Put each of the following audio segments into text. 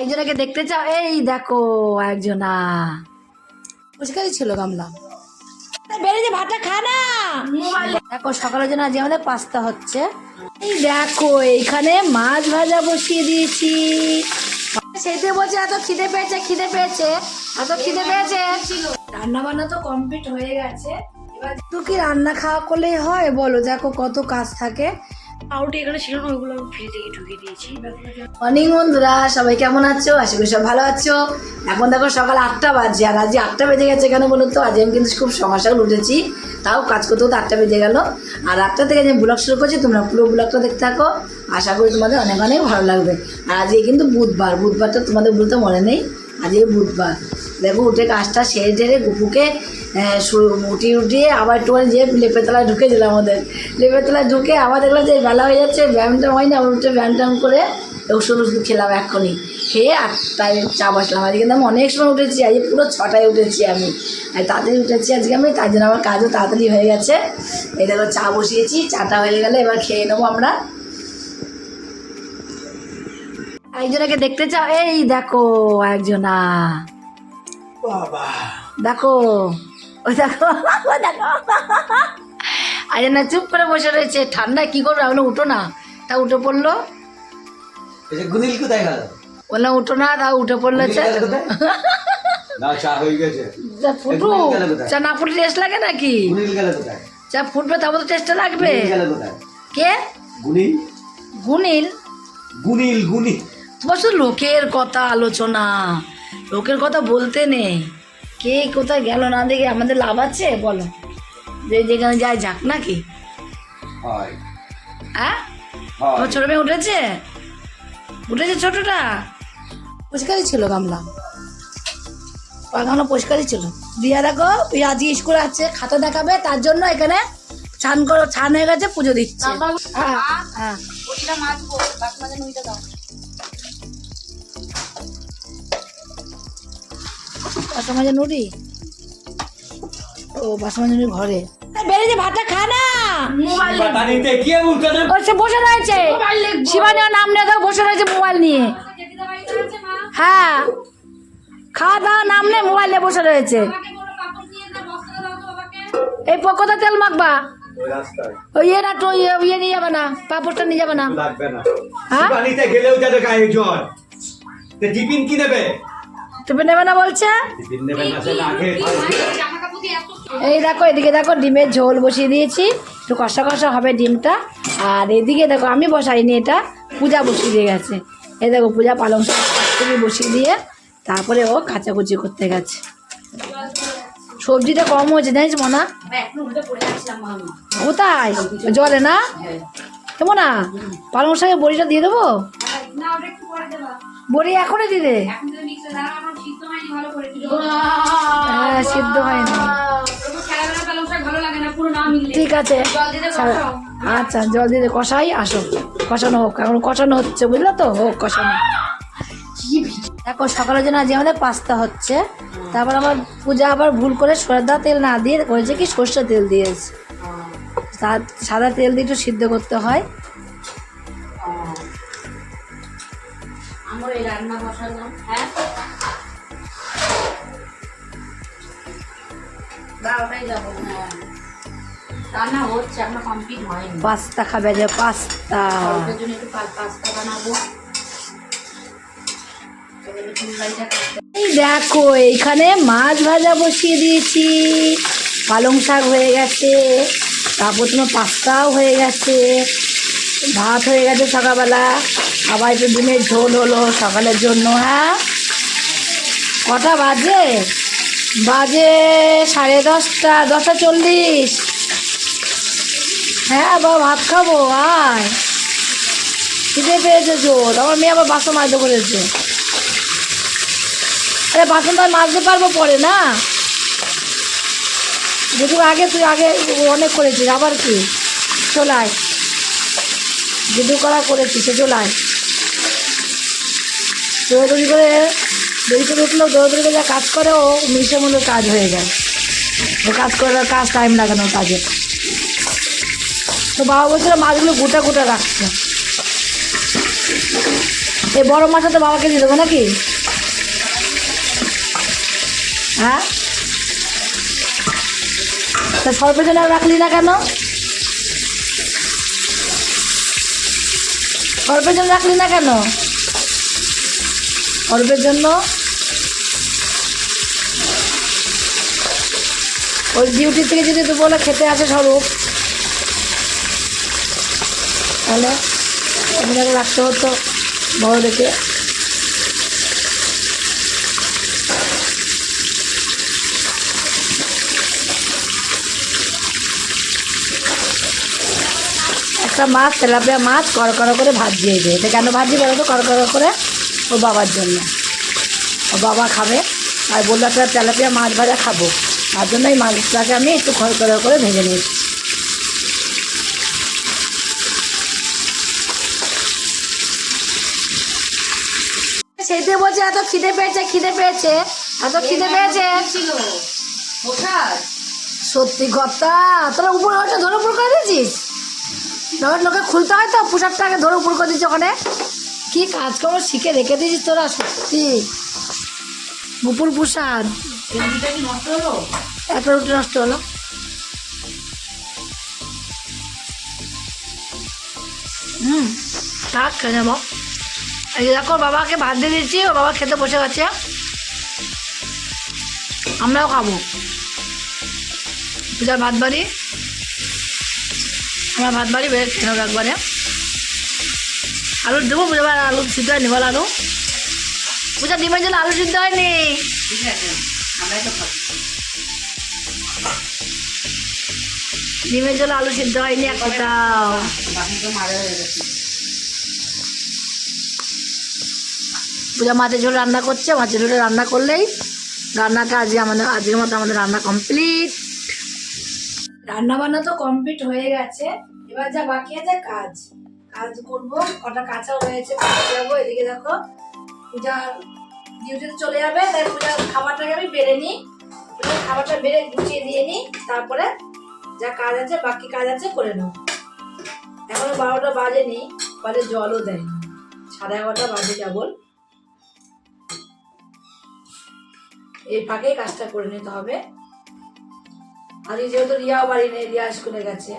একজনকে দেখতে চাও? এই দেখো একজনা। পরিষ্কারই ছিল গামলা। বেরিয়ে ভাতটা খা না। দেখো সকালের জন্য আজ আমাদের পাস্তা হচ্ছে। এই দেখো এইখানে মাছ ভাজা বসিয়ে দিয়েছি। সেইতে বলছে এত খিদে পেয়েছে খিদে পেয়েছে এত খিদে পেয়েছে। রান্না বান্না তো কমপ্লিট হয়ে গেছে। এবার তো কি রান্না খাওয়া করলেই হয়? বলো দেখো কত কাজ থাকে। আউটি এখানে ছিল না, ওইগুলো আমি ফ্রিজে ঢুকিয়ে দিয়েছি। মর্নিং বন্ধুরা, সবাই কেমন আছো? আশা করি সব ভালো আছো। এখন দেখো সকাল আটটা বাজে আর আজকে আটটা বেজে গেছে কেন বলুন তো? আজ আমি কিন্তু খুব সকাল উঠেছি, তাও কাজ করতেও তো আটটা বেজে গেল। আর আটটা থেকে যে ব্লগ শুরু করছি, তোমরা পুরো ব্লগটা দেখতে থাকো। আশা করি তোমাদের অনেক অনেক ভালো লাগবে। আর আজকে কিন্তু বুধবার, বুধবারটা তোমাদের বলতে মনে নেই, আজকে বুধবার। দেখো উঠে কাজটা সেরে টেরে গুপুকে উঠিয়ে উঠিয়ে আবার একটুখানি যে লেপের তলায় ঢুকে দিলাম আমাদের লেপের তলায় ঢুকে আবার দেখলাম যে বেলা হয়ে যাচ্ছে ব্যায়াম ট্যায়াম হয়নি আবার উঠে ব্যায়াম করে ওষুধ ওষুধ খেলাম এক্ষুনি। খেয়ে আটটায় চা বসলাম। আজকে আমি অনেক সময় উঠেছি আজকে পুরো ছটায় উঠেছি আমি। তাড়াতাড়ি উঠেছি আজকে আমি তার জন্য আমার কাজও তাড়াতাড়ি হয়ে গেছে। এই দেখো চা বসিয়েছি চাটা হয়ে গেলে এবার খেয়ে নেব আমরা। একজনকে দেখতে চাও? এই দেখো একজনা। দেখো। ও দেখো ও দেখো আরে না চুপ করে বসে রয়েছে। ঠান্ডায় কি করবে? আমি উঠো না। তা উঠে পড়ল। গুনিল কোথায় গেল? বললাম উঠো না। তা উঠে পড়ল গুনিল চা হয়ে গেছে। চা ফুটু। গুনিল না ফুটে টেস্ট লাগে নাকি? গুনিল চা ফুটবে তারপর তো টেস্টটা লাগবে। গুনিল কে? গুনিল? গুনিল? গুনিল গুনি তোমার শুধু লোকের কথা আলোচনা। লোকের কথা বলতে নেই। কে কোথায় গেল না দেখে আমাদের লাভ আছে? বলো। যে যেখানে যায় যাক নাকি? হ্যাঁ। হয়? তোমার ছোট মেয়ে উঠেছে? উঠেছে ছোটটা? পরিষ্কারই ছিল গামলা। এখনও পরিষ্কারই ছিল। দিয়া দেখো ওই আজকে স্কুলে আছে খাতা দেখাবে তার জন্য এখানে ছান করো ছান হয়ে গেছে পুজো দিচ্ছে। হ্যাঁ। হ্যাঁ বাসা মাঝে নুড়ি? ও বাসা মাঝে নুড়ি ঘরে। বেরিয়ে ভাতটা খা না। সে বসে রয়েছে। শিবানী নাম নিয়ে দাও বসে রয়েছে মোবাইল নিয়ে। হ্যাঁ। খাওয়া দাওয়া নাম নেই মোবাইল নিয়ে বসে রয়েছে। এই প- তেল মাখবা? ওই ইয়ে না তো ইয়ে নিয়ে যাবে না পাপড়টা নিয়ে যাবে না। লাগবে না। হ্যাঁ? গেলেও যাবে গায়ে জ্বর তে টিফিন কি নেবে তুমি নেবে না বলছে? এই দেখো এদিকে দেখো ডিমের ঝোল বসিয়ে দিয়েছি। একটু কষা কষা হবে ডিমটা। আর এদিকে দেখো আমি বসাইনি এটা পূজা বসিয়ে দিয়ে গেছে। এই দেখো পূজা পালং শাক বসিয়ে দিয়ে তারপরে ও কাচাকুচি করতে গেছে। সবজিটা কম হয়েছে জানিস মনা? কোথায়? জলে না? কেমন না? পালং শাকের বড়িটা দিয়ে দেবো? বড়ি এখনই দিলে হ্যাঁ সিদ্ধ হয়নি। ঠিক আছে। আচ্ছা জল দিয়ে দে, কষাই আসো। কষানো হোক এখন কষানো হচ্ছে বুঝলো তো? হোক কষানো। দেখো সকালের জন্য আজকে আমাদের পাস্তা হচ্ছে। তারপর আবার পূজা আবার ভুল করে সরদা তেল না দিয়ে করেছে কি সর্ষে তেল দিয়েছে। সাদা তেল দিয়ে একটু সিদ্ধ করতে হয়। রান্না এখনও পাস্তা খাবে যে পাস্তা। এই দেখো, এইখানে মাছ ভাজা বসিয়ে দিয়েছি। পালং শাক হয়ে গেছে, তারপর তোমার পাস্তাও হয়ে গেছে, ভাত হয়ে গেছে সকালবেলা। আবার একটু ডিমের ঝোল হলো সকালের জন্য হ্যাঁ? কটা বাজে? বাজে সাড়ে দশটা দশটা চল্লিশ। হ্যাঁ বাবা, ভাত খাব, আয়। খিদে পেয়েছে জোর। আমার মেয়ে আবার বাসন মাজতে করেছে আরে, বাসন তো মাজতে পারব পরে, না? যেটু আগে তুই, আগে অনেক করেছিস, আবার কি? চলায় যেটু করা করেছিস সে চলায় দৌড়দৌড়ি করে দেরি করে উঠলেও দৌড়দৌড়ি যা কাজ করে, ও মিশে মূল্য কাজ হয়ে যায় ও কাজ করার কাজ টাইম লাগে না ওর কাজে। তো বাবা বলছিল, মাছগুলো গোটা গোটা রাখছে। এই বড় মাছটা তো বাবাকে দিয়ে দেবো নাকি? হ্যাঁ? তা আর রাখলি না কেন? সর্পের জন্য রাখলি না কেন? অল্পের জন্য? ওই ডিউটি থেকে যদি তো বলে খেতে আসে স্বরূপ, তাহলে আপনাকে রাখতে হতো বড় দেখে একটা মাছ, তেলাপিয়া মাছ কড় কড় করে ভাজিয়ে দেয় এটা কেন ভাজি বলো তো কড় কড় করে ও বাবার জন্য। ও বাবা খাবে। আর বলল, একটা তেলাপিয়া মাছ ভাজা খাব। তার জন্য এই মাছটাকে আমি একটু খড় কড় করে ভেজে নিয়েছি। সেইতে বলছে এত খিদে পেয়েছে খিদে পেয়েছে এত খিদে পেয়েছে। সত্যি কথা তোরা উপর ওটা ধরে উপর করে দিয়েছিস? লোকে খুলতে হয় তো পোশাকটাকে ধরে উপর করে দিচ্ছি ওখানে। কি কাজকর্ম শিখে রেখে দিয়েছিস তোরা সত্যি? মুপুর প্রসাদ। একটা রুটি নষ্ট হলো? হুম থাক খেয়ে নেব। এই দেখো বাবাকে ভাত দিয়ে দিয়েছি ও বাবা খেতে বসে গেছে। আমরাও খাব। পূজার ভাত বাড়ি আমরা ভাত বাড়ি বেড়ে খেয়ে নেব একবারে। আলু দেবো পূজা আলু সিদ্ধ হয়নি বল আলু পূজা ডিমের জন্য আলু সিদ্ধ হয়নি। ঠিক আছে। ডিমের জন্য আলু সিদ্ধ হয়নি হয়ে গেছে। পূজা মাছের ঝোল রান্না করছে মাছের ঝোলে রান্না করলেই রান্নাটা আজকে আমাদের আজকের মতো আমাদের রান্না কমপ্লিট। রান্না বান্না তো কমপ্লিট হয়ে গেছে। এবার যা বাকি আছে কাজ। কাজ করব কটা কাঁচাও রয়েছে কাজে যাব এদিকে দেখো পূজা ডিউটিতে চলে যাবে তাই পূজার খাবারটাকে আমি বেড়ে নিই। পূজার খাবারটা বেড়ে গুছিয়ে দিয়ে নিই, তারপরে যা কাজ আছে, বাকি কাজ আছে করে নেব। এখনও বারোটা বাজেনি কলে জলও দেয় সাড়ে এগারোটা বাজে কেবল। এই ফাঁকে কাজটা করে নিতে হবে। এই যেহেতু রিয়াও বাড়ি নেই, রিয়া স্কুলে গেছে।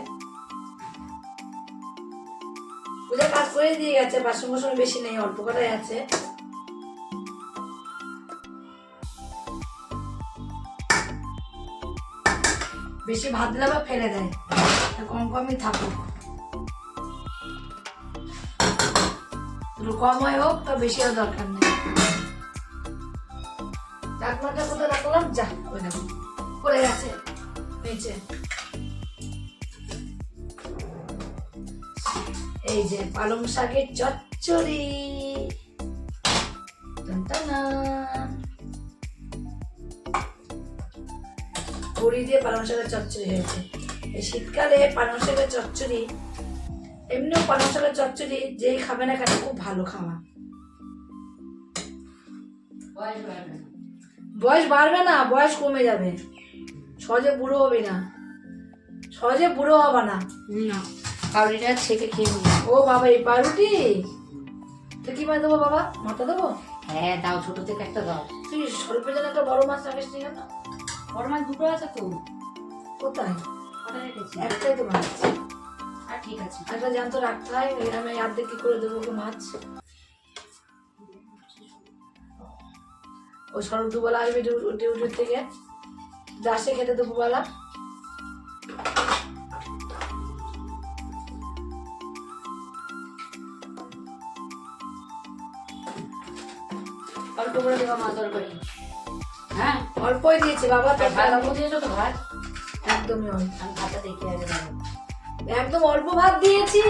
পূজা কাজ করে দিয়ে গেছে বাসন বাসন বেশি নেই, অল্প কটাই আছে। বেশি ভাত দিলে আবার ফেলে দেয়। কম কমই থাকুক। কম হয় হোক, তো বেশি আর দরকার নেই। ডাকনাটা কোথায় রাখলাম যা, ওই দেখো, পড়ে গেছে, নিচে। এই যে পালং শাকের চচ্চড়ি। টানটানা। বড়ি দিয়ে পালং শাকের চচ্চড়ি হয়েছে। এই শীতকালে পালং শাকের চচ্চড়ি এমনিও পালং শাকের চচ্চড়ি যেই খাবে না কেন খুব ভালো খাওয়া। বয়স বাড়বে না। বয়স কমে যাবে। সহজে বুড়ো হবে না। সহজে বুড়ো হবে না। না পাউরিটা ছেঁকে খেয়ে নিই ও বাবা এই পাউরুটি? তো কি মাছ দেবো বাবা? মাথা দেবো? হ্যাঁ দাও ছোট থেকে একটা দাও। তুই স্বল্পের জন্য একটা বড় মাছ রাখিস নি বড় মাছ দুটো আছে তো? কোথায়? কটা রেখেছি? একটাই তো মাছ। আর ঠিক আছে। একটা জ্যান্ত রাখতে হয় আমি অর্ধেক কি করে দেবো ওকে মাছ? ও সরব দুবেলা আসবে ডিউটির থেকে। দাসে খেতে দুপুরবেলা। অল্প করে দেওয়া মাছ তরকারি হ্যাঁ? অল্পই দিয়েছি বাবা তোর ভাত অল্প দিয়েছ তো ভাত? একদমই অল্প। আমি ভাতটা দেখে আগে একদম অল্প ভাত দিয়েছি।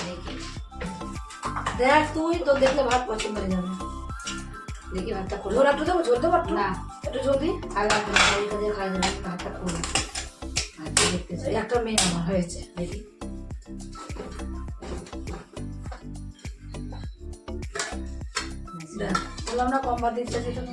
দেখি। দেখ তুই তোর দেখলে ভাত পছন্দ হয়ে যাবে। দেখি ভাতটা করব। ঝোল একটু দেবো ঝোল দেবো একটু? না। একটু ঝোল দিই? আর লাগবে না ওই কাজে খাই দেবে ভাতটা করব। ভাতটা দেখতে চাই একটা মেয়ে আমার হয়েছে। দেখি। বললাম না কম ভাত দিচ্ছে সেটা না।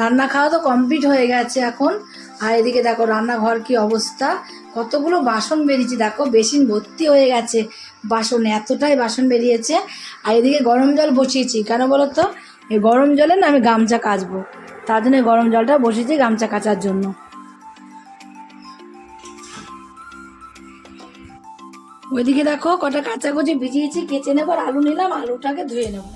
রান্না খাওয়া তো কমপ্লিট হয়ে গেছে এখন। আর এদিকে দেখো রান্নাঘর কি অবস্থা। কতগুলো বাসন বেরিয়েছে, দেখো বেসিন ভর্তি হয়ে গেছে। বাসন এতটাই বাসন বেরিয়েছে। আর এদিকে গরম জল বসিয়েছি। কেন বলো তো এই গরম জলে না আমি গামছা কাচবো। তার জন্য গরম জলটা বসিয়েছি গামছা কাচার জন্য। ওইদিকে দেখো কটা কাঁচাকুচি ভিজিয়েছি, কেচে নেব আর আলু নিলাম, আলুটাকে ধুয়ে নেব।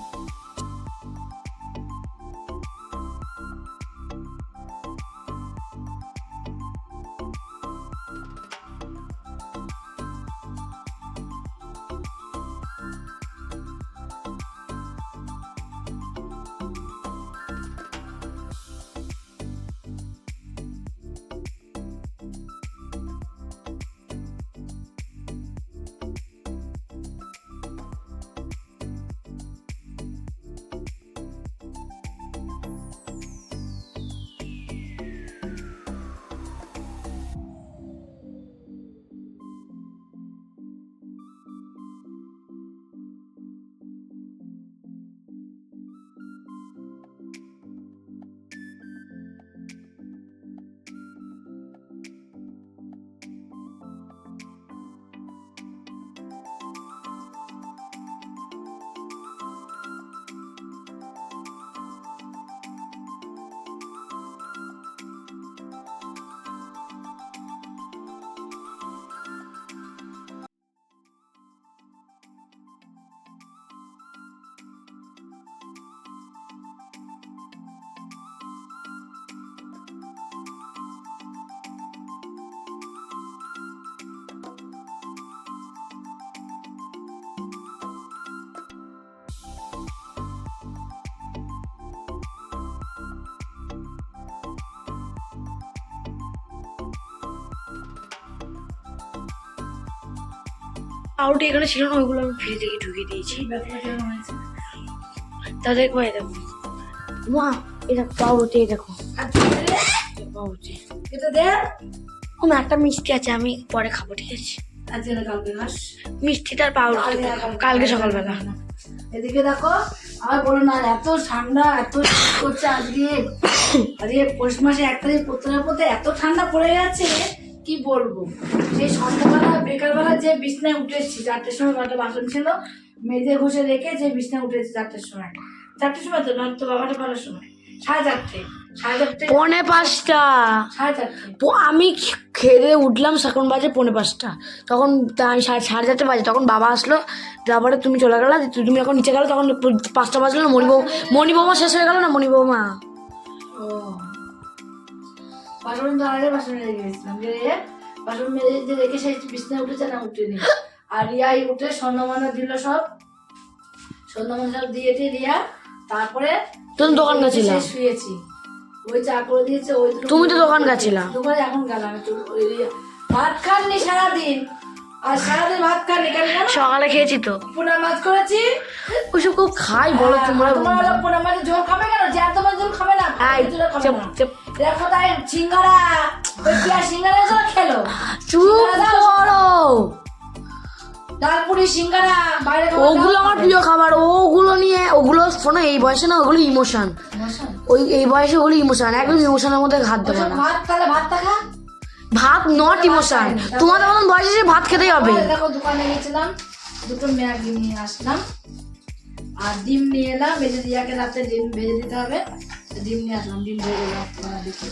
আউট এখানে ছিল না ওইগুলো আমি ফ্রিজ থেকে ঢুকিয়ে দিয়েছি। তাদের কয়ে দেখো। মা এটা পাউরুটি দেখো। পাউরুটি। এটা দে ও একটা মিষ্টি আছে আমি পরে খাব ঠিক আছে? মিষ্টিটার পাউরুটি কালকে সকালবেলা। এদিকে দেখো আমার বলো না এত ঠান্ডা এত শীত করছে আজকে। আজকে পৌষ মাসে এক তারিখ পড়তে না পড়তে এত ঠান্ডা পড়ে গেছে। কি বলব? সেই সন্ধ্যাবেলা বেকারবেলা যে বিছনায় উঠেছি চারটের সময় কটা বাসন ছিল মেঝে ঘষে রেখে যে বিছনায় উঠেছি চারটের সময়। চারটের সময় তো নয় তো বাবাটা পালার সময়। সাড়ে চারটে পৌনে পাঁচটা। আমি খেয়ে উঠলাম এখন বাজে পৌনে পাঁচটা। তখন তা- আমি সাড়ে সাড়ে চারটে বাজে তখন বাবা আসলো। তারপরে তুমি চলে গেলা তুমি যখন নিচে গেলো তখন পাঁচটা বাজলো না মণি বৌ মণি বৌমা শেষ হয়ে গেল না মণি বৌমা? ও। বাসন আগে বাসন মেরে গেছিলাম যে রে, বাসন মেরে যে রেখে সেই বিছনায় উঠেছে না উঠেনি আর রিয়াই উঠে স্বর্ণমানা দিল সব। স্বর্ণমানা সব দিয়েছে রিয়া তারপরে তুমি দোকান গেছিলা? শুয়েছি। ওই চা করে দিয়েছে ওই তুমি তো দোকান গেছিলা? দোকানে এখন গেলাম ওই রিয়া ভাত খাননি সারাদিন। আর সারাদিন ভাত খাননি কেন সকালে খেয়েছি তো। পোনা মাছ করেছি। ওইসব খুব খাই বলো তোমরা তোমার হলো পোনা মাছের ঝোল খাবে কেন? জ্যান্ত মাছ ঝোল খাবে না দেখো তাই সিঙ্গারা ওই পিয়া সিঙ্গারা খেলো। চুপ করো। ডালপুরি সিঙ্গারা বাইরে ওগুলো আমার প্রিয় খাবার। ওগুলো নিয়ে ওগুলো শোনো এই বয়সে না ওগুলো ইমোশন ওই এই বয়সে ওগুলো ইমোশন একদম ইমোশনের মধ্যে হাত দেবে না। ভাত তাহলে ভাতটা খা। ভাত নট ইমোশন তোমাদের মতন বয়সে যে ভাত খেতেই হবে। দেখো দোকানে গেছিলাম দুটো ম্যাগি নিয়ে আসলাম। আর ডিম নিয়ে এলাম ভেজে দিয়াকে রাতে ডিম ভেজে দিতে হবে। তো ডিম নিয়ে আসলাম ডিম ভেজে দিলাম তোমার দিকে